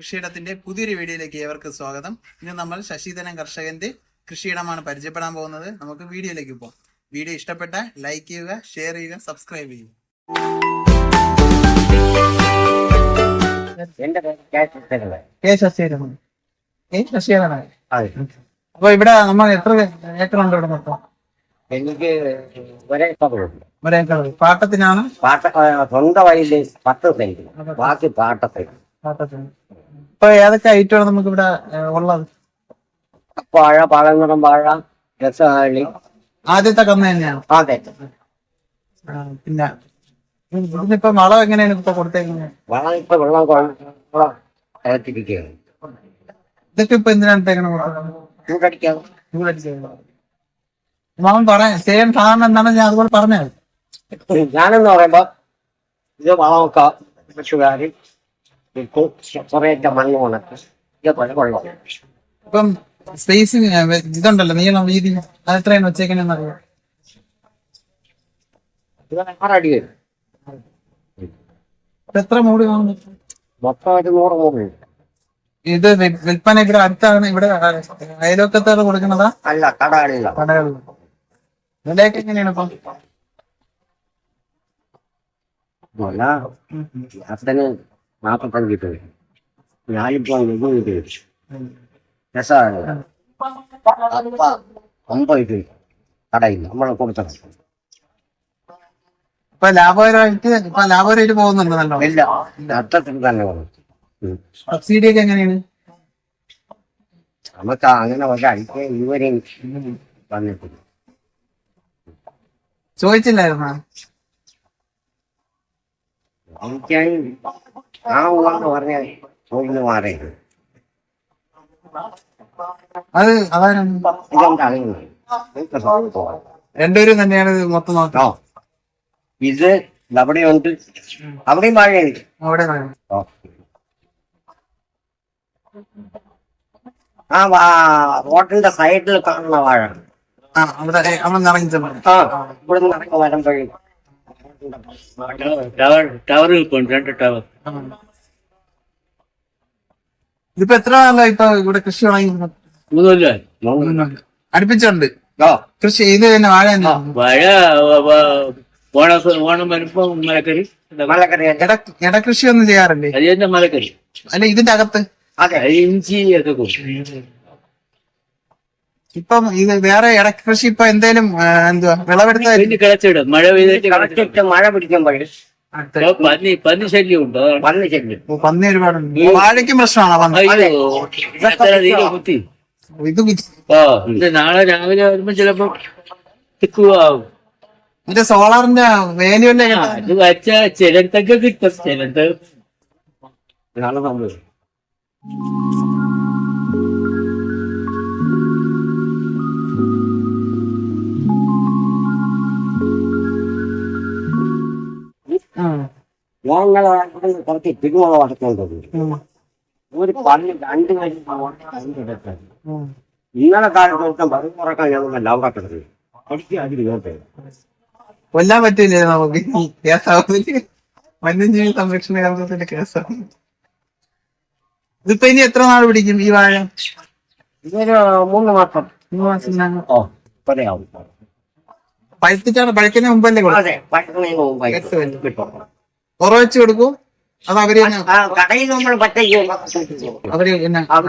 കൃഷിയിടത്തിന്റെ പുതിയൊരു വീഡിയോയിലേക്ക് ഏവർക്ക് സ്വാഗതം. ഇന്ന് നമ്മൾ ശശിധനൻ കർഷകന്റെ കൃഷിയിടമാണ് പരിചയപ്പെടാൻ പോകുന്നത്. നമുക്ക് വീഡിയോയിലേക്ക് പോകാം. വീഡിയോ ഇഷ്ടപ്പെട്ട ലൈക്ക് ചെയ്യുക ഷെയർ ചെയ്യുക സബ്സ്ക്രൈബ് ചെയ്യുക. അപ്പൊ ഇവിടെ നമ്മൾ എത്ര ഏക്കർ ഉണ്ട് ഇവിടെ മൊത്തം? എനിക്ക് പാട്ടത്തിനാണ്? പാട്ട സ്വന്തം പത്ത് സെന്റ് ബാക്കി പാട്ടത്തിന് പാട്ടത്തിന് ഇപ്പൊ ഏതൊക്കെ ഐറ്റമാണ് നമുക്ക് ഇവിടെ ഉള്ളത്? വാഴ പഴങ്ങളും വാഴ രസഹാളി ആദ്യത്തെ കന്ന് തന്നെയാണ്? അതെ. ആ, പിന്നെ ഇതിനിപ്പോ വളം എങ്ങനെയാണ് ഇപ്പൊ കൊടുത്തേക്കുന്നത് വളം ഇപ്പൊ വെള്ളം ഇതൊക്കെ ഇപ്പൊ എന്തിനാണ് ഇട്ടേക്കണത് മാമൻ പറയാം സെയിം സാധനം എന്താണ് ഞാൻ അതുപോലെ പറഞ്ഞത് ഞാനെന്ന് പറയുമ്പോ ഇത് വളമൊക്കെ കൃഷിക്കാർ ഇട്ടു കുറേയൊക്കെ മണ്ണ് ഉണക്കി ഇതേപോലെ വെള്ളം ഇപ്പം സ്പേസ് ഇതുണ്ടല്ലോ നീളം വീതി. അത് എത്രയാണ് വെച്ചേക്കണെന്ന് അറിയാം. ആറടി വരും എത്ര മൂടി കാണുന്നു? മൊത്തം ഒരു നൂറ് മൂന്നുണ്ട് ഇത് വിൽപ്പന ഇവിടെ അടുത്താണ്. ഇവിടെ അയലോക്കത്താണ് കൊടുക്കുന്നതാ? അല്ല കടകളില്ല. കടകളിൽ വിലയൊക്കെ എങ്ങനെയാണ് ഇപ്പം? നാൽപ്പത്തഞ്ച് രൂപ ഞാനിപ്പോ എഴുപത് രൂപ രസമാണ് അപ്പ ഒമ്പത് രൂപ കടയില്ല നമ്മളെ കൊടുത്തത് ഇപ്പൊ ലാഭകരമായിട്ട് ഇപ്പൊ ലാഭകരമായിട്ട് പോകുന്നുണ്ട് നല്ലോ ഇല്ല. അർത്ഥത്തിൽ തന്നെ ഉം. സബ്സിഡി ഒക്കെ എങ്ങനെയാണ്? നമുക്ക് അങ്ങനെ ഒരു അടിക്ക് ഇതുവരെയും വന്നിട്ടില്ല. ചോദിച്ചില്ലായിരുന്ന? ആ ഉള്ളെന്ന് പറഞ്ഞാൽ ചോദിച്ചു മാറിയത് അത് ഇതെന്താ അറിയുന്നത് രണ്ടുപേരും തന്നെയാണ് ഇത് മൊത്തം നോക്കാം ഇത് അവിടെയുണ്ട് അവിടെയും വാഴയുണ്ട് അവിടെ കാണാം. ആ. വാ- റോഡിന്റെ സൈഡിൽ കാണുന്ന വാഴ. ആ അവിടെ അവിടെ ആ ഇവിടെ നിന്ന് വരുമ്പോഴേ ടവർ ടവർ നിൽപ്പുണ്ട് രണ്ട് ടവർ ഇതിപ്പോ എത്ര കാലമായി ഇപ്പൊ ഇവിടെ കൃഷി തുടങ്ങി? അടുപ്പിച്ചുണ്ട് കൃഷി ഇത് തന്നെ വാഴ വാഴ ഓണ ഓണം വരുമ്പോ മലക്കറി. മലക്കറി ഇട ഇടകൃഷി ഒന്നും ചെയ്യാറില്ലേ? അത് മലക്കറി. അല്ല ഇതിന്റെ അകത്ത്? അതെ ഇഞ്ചി ഒക്കെ ഇപ്പം ഇത് വേറെ ഇടകൃഷി ഇപ്പൊ എന്തേലും എന്തുവാ വിളവെടുത്ത കിളച്ചിടും മഴ പെയ്തിട്ട് മഴ പിടിക്കുമ്പോഴേ പന്നി പന്നി ശല്യം. ഉണ്ടോ പന്നി ശല്യം പന്നി ഒരുപാടുണ്ട് വാഴയ്ക്കും പ്രശ്നമാണോ പന്നി? കുത്തി. ഇത് ഓ ഇത് നാളെ രാവിലെ വരുമ്പോ ചിലപ്പോ തിക്കുവാകും ഇതിന്റെ സോളാറിന്റെ ആ, അത് വച്ച ചിലത്തൊക്കെ കിട്ടും ചിലത്ത് നാളെ ഞങ്ങളെ കുറച്ച് തിരുമുള വടക്കേണ്ടത് ഒരു പള്ളി രണ്ട് കഴിഞ്ഞിട്ട് ഇന്നലെ കാലത്ത് നോക്കാൻ കുറയ്ക്കാൻ ഞങ്ങൾ ലവ് കിടന്നത് പഠിക്കുക അതിൽ കൊല്ലാൻ പറ്റില്ലേ നമുക്ക്? കേസാവുന്നില്ല വന്യജീവി സംരക്ഷണ കേന്ദ്രത്തിന്റെ കേസാണ്. ഇതിപ്പോ ഇനി എത്ര നാൾ പിടിക്കും ഈ വാഴ? ഇതൊരു മൂന്ന് മാസം. മൂന്ന് മാസം ഓ ഇപ്പഴാവും പഴുത്തിട്ടാണ് പഴുക്കുന്ന മുമ്പല്ലേ കിട്ടും. ഉറവച്ച് കൊടുക്കും? അത് അവർ കടയിൽ നമ്മൾ അവർ